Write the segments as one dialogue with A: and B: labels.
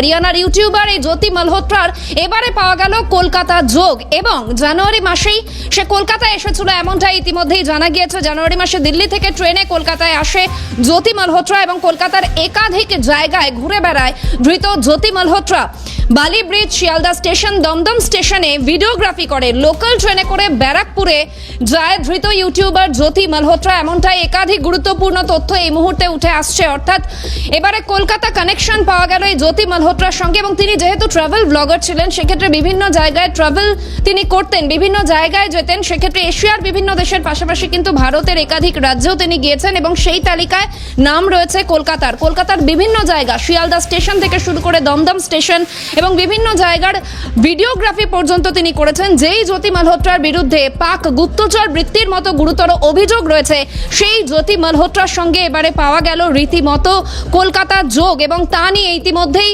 A: হরিয়ানার ইউটিউবার এই জ্যোতি মালহোত্রার এবারে পাওয়া গেল কলকাতা যোগ এবং জানুয়ারি মাসেই সে কলকাতায় এসেছিল এমনটাই ইতিমধ্যেই জানা গিয়েছে। জানুয়ারি মাসে দিল্লি থেকে ট্রেনে কলকাতায় আসে জ্যোতি মালহোত্রা এবং কলকাতার একাধিক জায়গায় ঘুরে বেড়ায় ধৃত জ্যোতি মালহোত্রা। বালি ব্রিজ, শিয়ালদা স্টেশন, দমদম স্টেশনে ভিডিওগ্রাফি করে। লোকাল ট্রেনে করে ব্যারাকপুরে যায় ধৃত ইউটিউবার জ্যোতি মালহোত্রা। এমনটাই একাধিক গুরুত্বপূর্ণ তথ্য এই মুহূর্তে উঠে আসছে। অর্থাৎ এবারে কলকাতা কানেকশন পাওয়া গেল এই জ্যোতি মালহোত্রার সঙ্গে এবং তিনি যেহেতু ট্রাভেল ব্লগার ছিলেন, সেক্ষেত্রে বিভিন্ন জায়গায় ট্রাভেল তিনি করতেন, বিভিন্ন জায়গায় যেতেন, সেক্ষেত্রে এশিয়ার বিভিন্ন দেশের পাশাপাশি কিন্তু ভারতের একাধিক রাজ্যেও তিনি গিয়েছেন এবং সেই তালিকায় নাম রয়েছে কলকাতার। কলকাতার বিভিন্ন জায়গা, শিয়ালদা স্টেশন থেকে শুরু করে দমদম স্টেশন এবং বিভিন্ন জায়গার ভিডিওগ্রাফি পর্যন্ত তিনি করেছেন। যেই জ্যোতি মালহোত্রার বিরুদ্ধে পাক গুপ্তচর বৃত্তির মতো গুরুতর অভিযোগ রয়েছে, সেই জ্যোতি মালহোত্রার সঙ্গে এবারে পাওয়া গেল রীতিমতো কলকাতা যোগ এবং তা নিয়ে ইতিমধ্যেই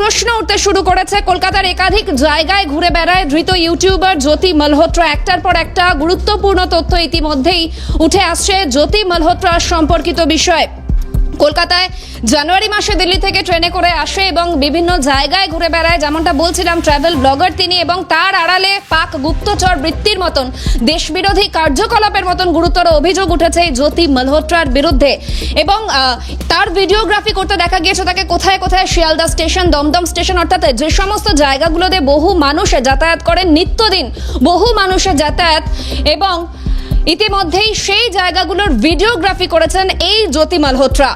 A: প্রশ্ন উঠতে শুরু করেছে। কলকাতার একাধিক জায়গায় ঘুরে বেড়ায় ধৃত ইউটিউবার জ্যোতি মালহোত্রা। একটার পর একটা গুরুত্বপূর্ণ তথ্য ইতিমধ্যেই উঠে আসছে জ্যোতি মালহোত্রা সম্পর্কিত বিষয়। কলকাতায় জানুয়ারি মাসে দিল্লি থেকে ট্রেনে করে আসে এবং বিভিন্ন জায়গায় ঘুরে বেড়ায়। যেমনটা বলছিলাম ট্রাভেল ব্লগার তিনি এবং তার আড়ালে পাক গুপ্তচর বৃত্তির মতন, দেশবিরোধী কার্যকলাপের মতন গুরুতর অভিযোগ উঠেছে জ্যোতি মালহোত্রার বিরুদ্ধে। এবং তার ভিডিওগ্রাফি করতে দেখা গিয়েছে তাকে কোথায় কোথায়, শিয়ালদা স্টেশন, দমদম স্টেশন, অর্থাৎ যে সমস্ত জায়গাগুলোতে বহু মানুষ যাতায়াত করেন, নিত্যদিন বহু মানুষের যাতায়াত এবং ইতিমধ্যেই সেই জায়গাগুলোর ভিডিওগ্রাফি করেছেন এই জ্যোতি মালহোত্রা।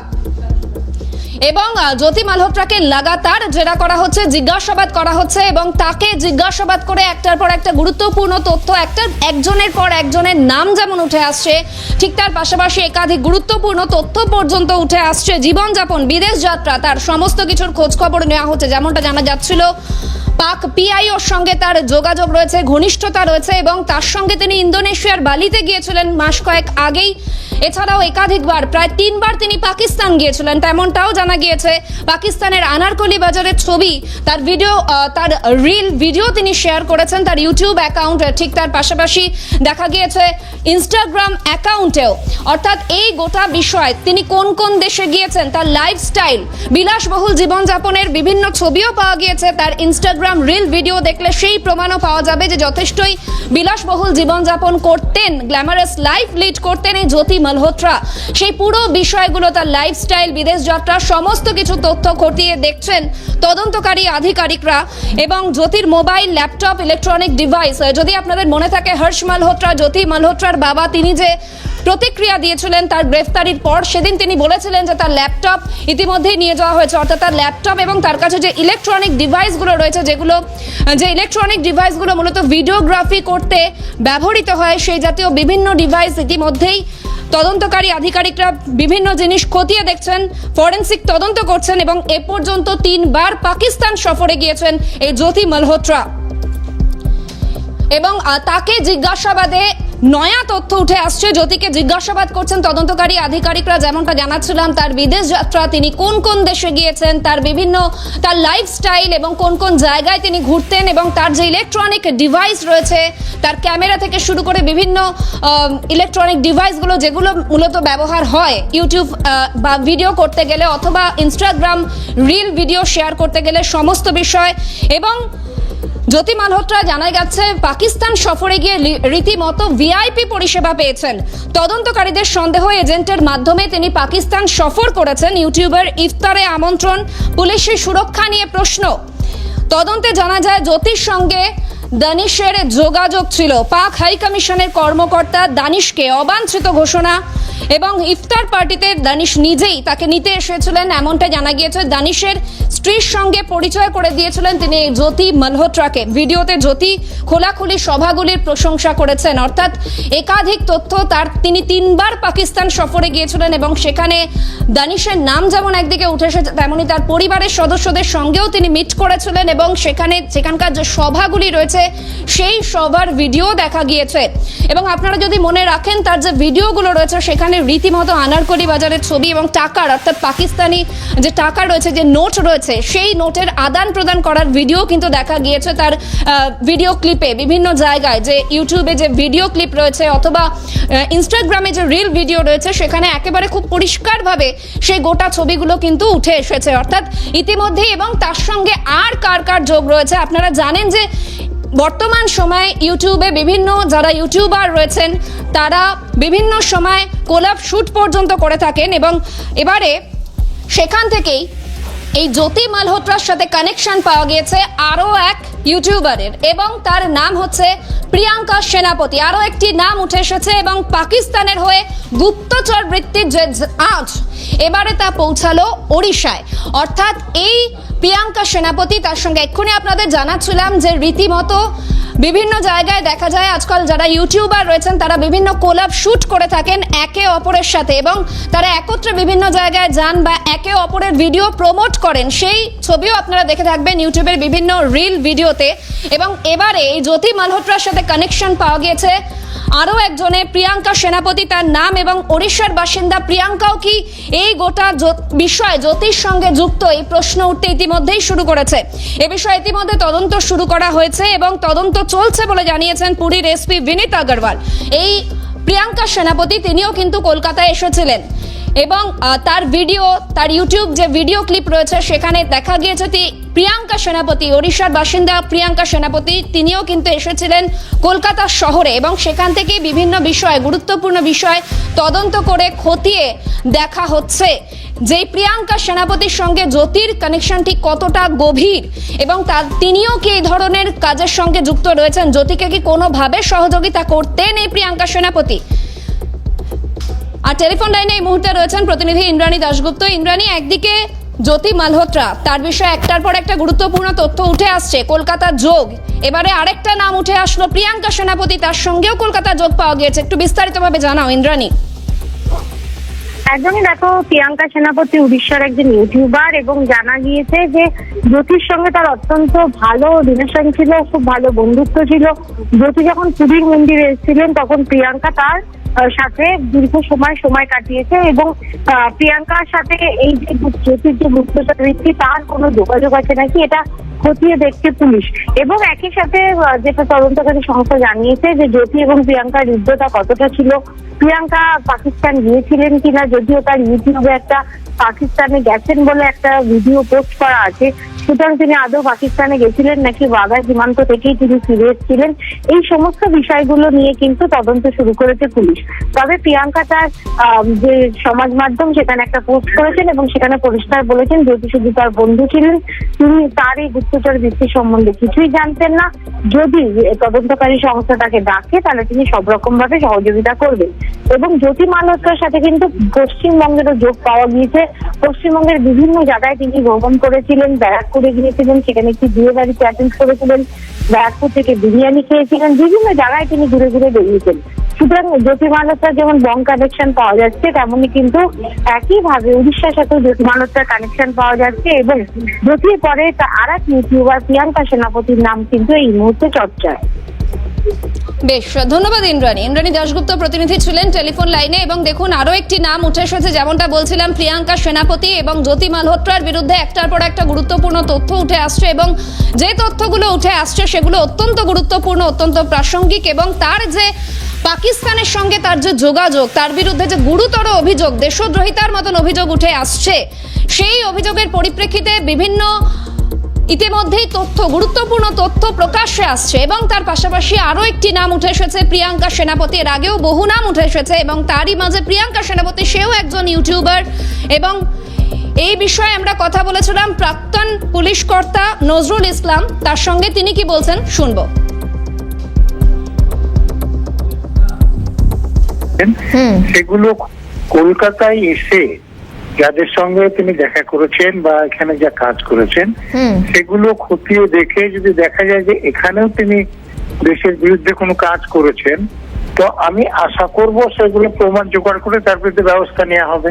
A: এবং জ্যোতি মালহোত্রাকে লাগাতার জেরা করা হচ্ছে, জিজ্ঞাসাবাদ করা হচ্ছে এবং তাকে জিজ্ঞাসাবাদ করে একটার পর একটা গুরুত্বপূর্ণ তথ্য, একটা একজনের পর একজনের নাম যেমন উঠে আসছে, ঠিক তার পাশাপাশি একাধিক গুরুত্বপূর্ণ তথ্য পর্যন্ত উঠে আসছে। জীবনযাপন, বিদেশ যাত্রা, তার সমস্ত কিছুর খোঁজ খবর নেওয়া হচ্ছে, যেমনটা জানা যাচ্ছিল। পাক পিআইওর সঙ্গে তার যোগাযোগ রয়েছে, ঘনিষ্ঠতা রয়েছে এবং তার সঙ্গে তিনি ইন্দোনেশিয়ার বালিতে গিয়েছিলেন মাস কয়েক আগেই। এছাড়াও একাধিকবার, প্রায় তিনবার তিনি পাকিস্তান গিয়েছিলেন, তেমনটাও জানা গিয়েছে। পাকিস্তানের আনারকলি বাজারের ছবি, তার ভিডিও তার রিল ভিডিও তিনি শেয়ার করেছেন, তার ইউটিউব অ্যাকাউন্টে ঠিক তার পাশাপাশি দেখা গিয়েছে ইনস্টাগ্রাম অ্যাকাউন্টেও। অর্থাৎ এই গোটা বিষয়, তিনি কোন কোন দেশে গিয়েছেন, তার লাইফস্টাইল, বিলাসবহুল জীবনযাপনের বিভিন্ন ছবিও পাওয়া গিয়েছে তার ইনস্টাগ্রাম রিল ভিডিও দেখলে সেই প্রমাণও পাওয়া যাবে যে যথেষ্টই বিলাসবহুল জীবনযাপন করতেন গ্ল্যামারাস লাইফ লিড করতেন এই জ্যোতি মালহোত্রা। সেই পুরো বিষয়গুলো তার লাইফস্টাইল বিদেশ যাত্রা, সমস্ত কিছু তথ্য খতিয়ে দেখছেন তদন্তকারী আধিকারিকরা এবং জ্যোতির মোবাইল ল্যাপটপ ইলেকট্রনিক ডিভাইস যদি আপনাদের মনে থাকে হর্ষ মালহোত্রা, জ্যোতি মালহোত্রার বাবা, তিনি যে প্রতিক্রিয়া দিয়েছিলেন তার গ্রেফতারির পর। সেদিন তিনি বলেছিলেন যে তার ল্যাপটপ ইতিমধ্যেই নিয়ে যাওয়া হয়েছে। অর্থাৎ তার ল্যাপটপ এবং তার কাছে যে ইলেকট্রনিক ডিভাইসগুলো রয়েছে, যেগুলো, যে ইলেকট্রনিক ডিভাইসগুলো মূলত ভিডিওগ্রাফি করতে ব্যবহৃত হয়, সেই জাতীয় বিভিন্ন ডিভাইস ইতিমধ্যেই তদন্তকারী আধিকারিকরা বিভিন্ন জিনিস খতিয়ে দেখছেন, ফরেন্সিক তদন্ত করছেন এবং এ পর্যন্ত তিনবার পাকিস্তান সফরে গিয়েছেন এই জ্যোতি মালহোত্রা। এবং তাকে জিজ্ঞাসাবাদে নয়া তথ্য উঠে আসছে। জ্যোতিকে জিজ্ঞাসাবাদ করছেন তদন্তকারী আধিকারিকরা। যেমনটা জানাচ্ছিলাম, তার বিদেশ যাত্রা তিনি কোন কোন দেশে গিয়েছেন, তার বিভিন্ন, তার লাইফস্টাইল এবং কোন কোন জায়গায় তিনি ঘুরতেন এবং তার যে ইলেকট্রনিক ডিভাইস রয়েছে, তার ক্যামেরা থেকে শুরু করে বিভিন্ন ইলেকট্রনিক ডিভাইসগুলো যেগুলো মূলত ব্যবহার হয় ইউটিউব বা ভিডিও করতে গেলে অথবা ইনস্টাগ্রাম রিল ভিডিও শেয়ার করতে গেলে সমস্ত বিষয় এবং জ্যোতি মালহোত্রা জানা গেছে, পাকিস্তান সফরে গিয়ে রীতিমতো ভিআইপি পরিষেবা পেয়েছেন। তদন্তকারীদের সন্দেহ এজেন্টের মাধ্যমে তিনি পাকিস্তান সফর করেছেন। ইউটিউবার ইফতারে আমন্ত্রণ পুলিশের সুরক্ষা নিয়ে প্রশ্ন। তদন্তে জানা যায়, জ্যোতির সঙ্গে দানিশের যোগাযোগ ছিল। পাক হাই কমিশনের কর্মকর্তা দানিশকে অবাঞ্ছিত ঘোষণা এবং ইফতার পার্টিতে দানিশ নিজেই তাকে নিতে এসেছিলেন। এমনটা জানা গিয়েছে, দানিশের স্ত্রীর সঙ্গে পরিচয় করে দিয়েছিলেন তিনি জ্যোতি মালহোত্রাকে। ভিডিওতে জ্যোতি খোলাখুলি সভাগুলির প্রশংসা করেছেন। অর্থাৎ একাধিক তথ্য তার তিনি তিনবার পাকিস্তান সফরে গিয়েছিলেন এবং সেখানে দানিশের নাম যেমন একদিকে উঠে এসেছে, তেমনি তার পরিবারের সদস্যদের সঙ্গেও তিনি মিট করেছিলেন এবং সেখানে সেখানকার যে সভাগুলি রয়েছে, সেই সভার ভিডিও দেখা গিয়েছে। এবং আপনারা যদি মনে রাখেন, তার যে ভিডিওগুলো রয়েছে, সেখানে রীতিমতো আনারকলি বাজারের ছবি এবং টাকার, অর্থাৎ পাকিস্তানি যে টাকা রয়েছে, যে নোট রয়েছে সেই নোটের আদান প্রদান করার ভিডিও কিন্তু দেখা গিয়েছে। তার ভিডিও ক্লিপে বিভিন্ন জায়গায় যে ইউটিউবে যে ভিডিও ক্লিপ রয়েছে অথবা ইনস্টাগ্রামে যে রিল ভিডিও রয়েছে, সেখানে একেবারে খুব পরিষ্কারভাবে সেই গোটা ছবিগুলো কিন্তু উঠে এসেছে। অর্থাৎ ইতিমধ্যে এবং তার সঙ্গে আর কার কার যোগ রয়েছে, আপনারা জানেন যে বর্তমান সময়ে ইউটিউবে বিভিন্ন যারা ইউটিউবার রয়েছেন, তারা বিভিন্ন সময় কোলাপ শ্যুট পর্যন্ত করে থাকেন এবং এবারে সেখান থেকেই এই জ্যোতি মালহোত্রার সাথে কানেকশন পাওয়া গিয়েছে আরও এক ইউটিউবারের এবং তার নাম হচ্ছে প্রিয়াঙ্কা সেনাপতি। আরও একটি নাম উঠে এসেছে এবং পাকিস্তানের হয়ে গুপ্তচর বৃত্তির যে আজ এবারে তা পৌঁছালো ওড়িশায়। অর্থাৎ এই প্রিয়াঙ্কা সেনাপতি, তার সঙ্গে এক্ষুনি আপনাদের জানাচ্ছিলাম যে রীতিমতো বিভিন্ন জায়গায় দেখা যায় আজকাল যারা ইউটিউবার রয়েছেন, তারা বিভিন্ন কোলাপ শুট করে থাকেন একে অপরের সাথে এবং তারা একত্রে বিভিন্ন জায়গায় যান বা একে অপরের ভিডিও প্রমোট করেন। সেই ছবিও আপনারা দেখে থাকবেন ইউটিউবের বিভিন্ন রিল ভিডিওতে এবং এবারে এই জ্যোতি মালহোত্রার সাথে কানেকশন পাওয়া গিয়েছে। আরও একজনে, প্রিয়াঙ্কা সেনাপতি তার নাম এবং ওড়িশার বাসিন্দা প্রিয়াঙ্কাও কি এই গোটা বিষয় জ্যোতির সঙ্গে যুক্ত? এই প্রশ্ন উঠতে ইতিমধ্যেই শুরু করেছে। এ বিষয়ে ইতিমধ্যে তদন্ত শুরু করা হয়েছে এবং তদন্ত চলছে বলে জানিয়েছেন পুরীর এসপি বিনীত আগরওয়াল। এই প্রিয়াঙ্কা সেনাপতি, তিনিও কিন্তু কলকাতায় এসেছিলেন এবং তার ভিডিও, তার ইউটিউব যে ভিডিও ক্লিপ রয়েছে সেখানে দেখা গিয়েছে প্রিয়াঙ্কা সেনাপতি, ওড়িশার বাসিন্দা প্রিয়াঙ্কা সেনাপতি, তিনিও কিন্তু এসেছিলেন কলকাতা শহরে এবং সেখান থেকে বিভিন্ন বিষয়, গুরুত্বপূর্ণ বিষয় তদন্ত করে খতিয়ে দেখা হচ্ছে যে প্রিয়াঙ্কা সেনাপতির সঙ্গে জ্যোতির কানেকশনটি কতটা গভীর এবং তার, তিনিও কি এই ধরনের কাজের সঙ্গে যুক্ত রয়েছেন? জ্যোতিকে কি কোনোভাবে সহযোগিতা করতেন এই প্রিয়াঙ্কা সেনাপতি? আর টেলিফোন লাইনে এই মুহূর্তে রয়েছেন প্রতিনিধি ইন্দ্রাণী দাশগুপ্ত। ইন্দ্রাণী, একদিকে জ্যোতি মালহোত্রা, তার বিষয়ে একটার পর একটা গুরুত্বপূর্ণ তথ্য উঠে আসছে। কলকাতার যোগ। এবারে আরেকটা নাম উঠে আসলো প্রিয়াঙ্কা সেনাপতি, তার সঙ্গেও কলকাতা যোগ পাওয়া গিয়েছে। একটু বিস্তারিতভাবে জানাও, ইন্দ্রাণী।
B: একদমই দেখো প্রিয়াঙ্কা সেনাপতি উড়িষ্যার একজন ইউটিউবার এবং জানা গিয়েছে যে জ্যোতির সঙ্গে তার অত্যন্ত ভালো রিলেশন ছিল, খুব ভালো বন্ধুত্ব ছিল। জ্যোতি যখন পুরীর মন্দিরে এসেছিলেন, তখন প্রিয়াঙ্কা তার সাথে দীর্ঘ সময় সময় কাটিয়েছে এবং প্রিয়াঙ্কার সাথে এই যে জ্যোতির যে গুপ্তচর বৃত্তি তার কোনো যোগাযোগ আছে নাকি এটা খতিয়ে দেখছে পুলিশ। এবং একই সাথে যেটা তদন্তকারী সংস্থা জানিয়েছে যে জ্যোতি এবং প্রিয়াঙ্কার হৃদ্যতা কতটা ছিল প্রিয়াঙ্কা পাকিস্তান গিয়েছিলেন কিনা যদিও তার ইউটিউবে একটা পাকিস্তানে গেছেন বলে একটা ভিডিও পোস্ট করা আছে, সুতরাং তিনি আদৌ পাকিস্তানে গেছিলেন নাকি বাঘা সীমান্ত থেকেই তিনি ফিরে এসেছিলেন? এই সমস্ত বিষয়গুলো নিয়ে কিন্তু তদন্ত শুরু করেছে পুলিশ। তবে প্রিয়াঙ্কা তার যে সমাজ মাধ্যম সেখানে একটা পোস্ট করেছেন এবং সেখানে পরিষ্কার বলেছেন যদি শুধু তার বন্ধু ছিলেন, তিনি তার এই গুপ্তচর বৃত্তি সম্বন্ধে কিছুই জানতেন না। যদি তদন্তকারী সংস্থা তাকে ডাকে, তাহলে তিনি সব রকম ভাবে সহযোগিতা করবেন। এবং জ্যোতি মালহোত্রার সাথে কিন্তু পশ্চিমবঙ্গেরও যোগ পাওয়া গিয়েছে। পশ্চিমবঙ্গের বিভিন্ন জায়গায় তিনি ভ্রমণ করেছিলেন, ব্যারাকপুরে গিয়েছিলেন, সেখানে একটি বিয়ে বাড়িতে অ্যাটেন্ড করেছিলেন, ব্যারাকপুর থেকে বিরিয়ানি খেয়েছিলেন, বিভিন্ন জায়গায় তিনি ঘুরে ঘুরে বেরিয়েছেন সুতরাং জ্যোতি মালহোত্রার যেমন বং কানেকশন পাওয়া যাচ্ছে, তেমনই কিন্তু একইভাবে উড়িষ্যার সাথে জ্যোতি মালহোত্রার কানেকশন পাওয়া যাচ্ছে এবং জ্যোতির পরে আর এক ইউটিউবার প্রিয়াঙ্কা সেনাপতির নাম কিন্তু এই মুহূর্তে চর্চায়।
A: বেশ, ধন্যবাদ ইন্দ্রাণী। ইন্দ্রাণী দাশগুপ্ত প্রতিনিধি ছিলেন টেলিফোন লাইনে এবং দেখুন আরও একটি নাম উঠে এসেছে, যেমনটা বলছিলাম, প্রিয়াঙ্কা সেনাপতি এবং জ্যোতি মালহোত্রার বিরুদ্ধে একটার পর একটা গুরুত্বপূর্ণ তথ্য উঠে আসছে এবং যে তথ্যগুলো উঠে আসছে, সেগুলো অত্যন্ত গুরুত্বপূর্ণ, অত্যন্ত প্রাসঙ্গিক এবং তার যে পাকিস্তানের সঙ্গে তার যে যোগাযোগ, তার বিরুদ্ধে যে গুরুতর অভিযোগ, দেশদ্রোহিতার মতন অভিযোগ উঠে আসছে, সেই অভিযোগের পরিপ্রেক্ষিতে বিভিন্ন ইতিমধ্যেই তথ্য, গুরুত্বপূর্ণ তথ্য প্রকাশ্যে আসছে এবং তার পাশাপাশি আরও একটি নাম উঠে এসেছে প্রিয়াঙ্কা সেনাপতি। এর আগেও বহু নাম উঠে এসেছে এবং তারই মাঝে প্রিয়াঙ্কা সেনাপতি, সেও একজন ইউটিউবার। এবং এই বিষয়ে আমরা কথা বলেছিলাম প্রাক্তন পুলিশ কর্তা নজরুল ইসলাম। তার সঙ্গে তিনি কি বলছেন শুনব।
C: সেগুলো কলকাতায় এসে যাদের সঙ্গে তিনি দেখা করেছেন বা এখানে যা কাজ করেছেন সেগুলো খতিয়ে দেখে যদি দেখা যায় যে এখানেও তিনি দেশের বিরুদ্ধে কোনো কাজ করেছেন তো আমি আশা করব সেগুলো প্রমাণ জোগাড় করে তার বিরুদ্ধে ব্যবস্থা নেওয়া হবে।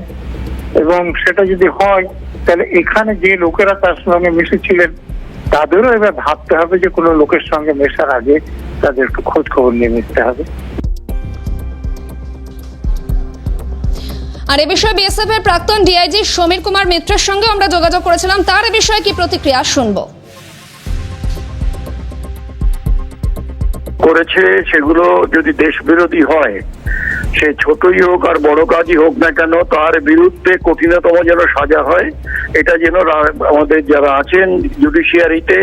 C: এবং সেটা যদি হয় তাহলে এখানে যে লোকেরা তার সঙ্গে মিশেছিলেন তাদেরও এবার ভাবতে হবে যে কোনো লোকের সঙ্গে মেশার আগে তাদের একটু খোঁজ খবর নিয়ে মিশতে হবে।
A: আর এ বিষয়ে বিএসএফ এর প্রাক্তন ডিআইজি সমীর কুমার মিত্রের সঙ্গে আমরা যোগাযোগ করেছিলাম। তার এ বিষয়ে কি প্রতিক্রিয়া শুনব?
D: করেছে সেগুলো যদি দেশ বিরোধী হয়, সে ছোটই হোক আর বড় কাজই হোক না কেন, তার বিরুদ্ধে কঠিনতম যেন সাজা হয়, এটা যেন আমাদের যারা আছেন জুডিশিয়ারিতে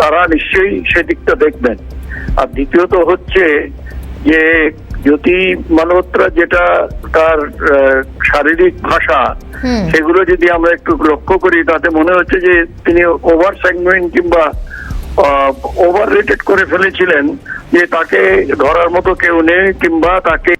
D: তারা নিশ্চয়ই সেদিকটা দেখবেন। আর দ্বিতীয়ত হচ্ছে যে জ্যোতি মালহোত্রা যেটা তার শারীরিক ভাষা সেগুলো যদি আমরা একটু লক্ষ্য করি তাতে মনে হচ্ছে যে তিনি ওভার সেগমেন্ট কিংবা ওভার রেটেড করে ফেলেছিলেন যে তাকে ধরার মতো কেউ নেই কিংবা তাকে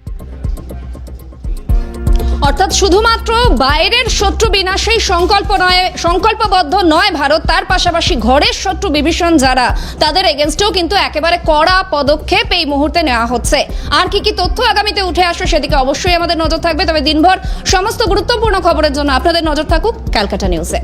A: অর্থাৎ শুধুমাত্র বাইরের শত্রু বিনাশেই সংকল্প নয় সংকল্পবদ্ধ নয় ভারত, তার পাশাপাশি ঘরের শত্রু বিভীষণ যারা, তাদের এগেনস্টেও কিন্তু একেবারে কড়া পদক্ষেপ এই মুহূর্তে নেওয়া হচ্ছে। আর কি কি তথ্য আগামীতে উঠে আসবে সেদিকে অবশ্যই আমাদের নজর থাকবে, তবে দিনভর সমস্ত গুরুত্বপূর্ণ খবরের জন্য আপনাদের নজর থাকুক ক্যালকাটা নিউজে।